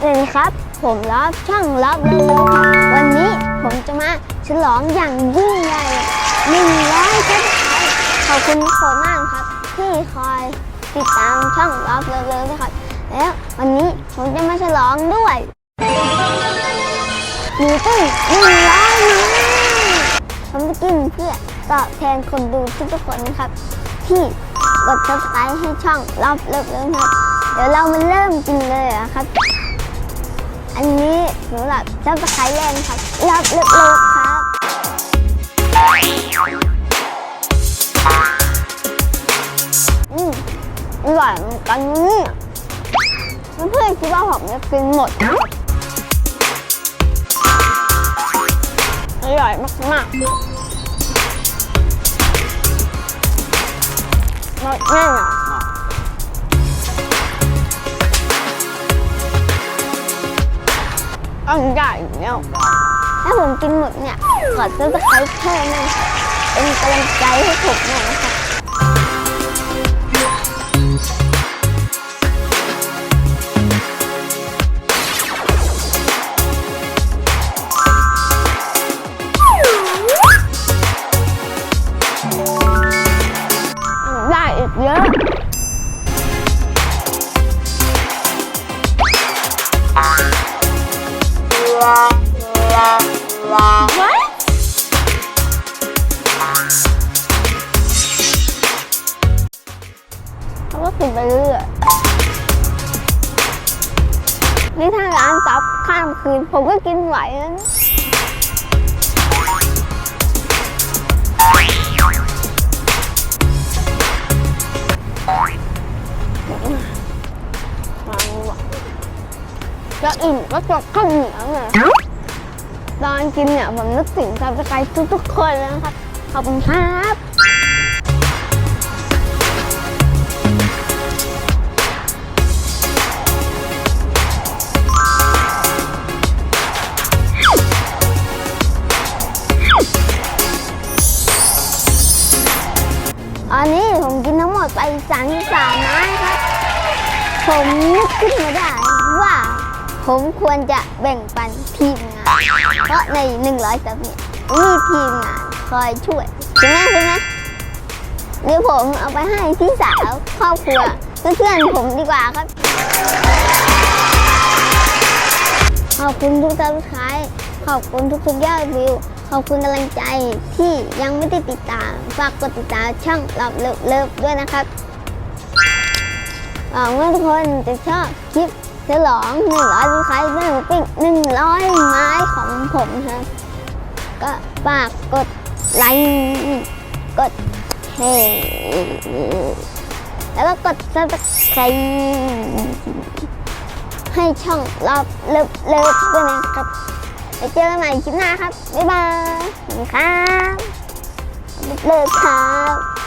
สวัสดีครับ ผมรับช่างรับเร็วๆครับวันนี้ผมจะมาฉลองอย่างยิ่งใหญ่หนึ่งร้อยซับสไครต์ขอบคุณทุกคนมากครับ ที่คอยติดตามช่องรับเร็วๆนะครับ แล้ววันนี้ผมจะมาฉลองด้วยหมูปิ้งหนึ่งร้อยไม้ผมจะกินเพื่อตอบแทนคนดูทุกๆคนนะครับ ที่กด subscribe ให้ช่องรับเร็วๆนะครับ เดี๋ยวเรามาเริ่มกินเลยนะครับ อันนี้สำหรับเจ้าตะไคร้แรงครับรับลิกๆครับอืมอร่อยเหมือนกันนี่เพื่อนๆคิดว่าผมจะกินหมดอร่อยมากๆรสแน่นอน อันใหญ่เนี่ยถ้าผมกินหมดเนี่ย ขอซื้อตะไคร้เพิ่มหนึงเป็นกำลังใจให้ผมหน่อยนะครับได้อีกเยอะ นไปเรื่อยนี่ถ้าร้านซับข้ามคืน ผมก็กินไหวแล้วนะจะอิ่มก็จบข้าวเหนียวไงตอนกินเนี่ยผมนึกถึงซับสไครต์ทุกๆคนเลยนะครับ ขอบคุณครับ กินทั้งหมดไปสามสามนะครับ ผมนึกขึ้นมาได้ว่า ผมควรจะแบ่งปันทีมงาน เพราะใน100ซับเนี่ยมีทีมงานคอยช่วยใช่ไหมใช่ไหมเดี๋ยวผมเอาไปให้พี่สาวครอบครัวเพื่อนๆผมดีกว่าครับ ขอบคุณทุกท่านคายขอบคุณทุกๆยอดวิว ขอบคุณกำลังใจที่ยังไม่ได้ติดตาม ฝากกดติดตามช่องรับเลิฟเลิฟด้วยนะครับหวังว่าทุกคนจะชอบคลิปฉลอง100ลูกค้าเรื่องปิ้ง100ไม้ของผมครับ ก็ฝากกดไลค์กดแชร์แล้วก็กด subscribe ให้ช่องรอบเลิฟเลิฟด้วยนะครับไปเจอกันใหม่คลิปหน้าครับ บ๊ายบายครับเลิฟครับ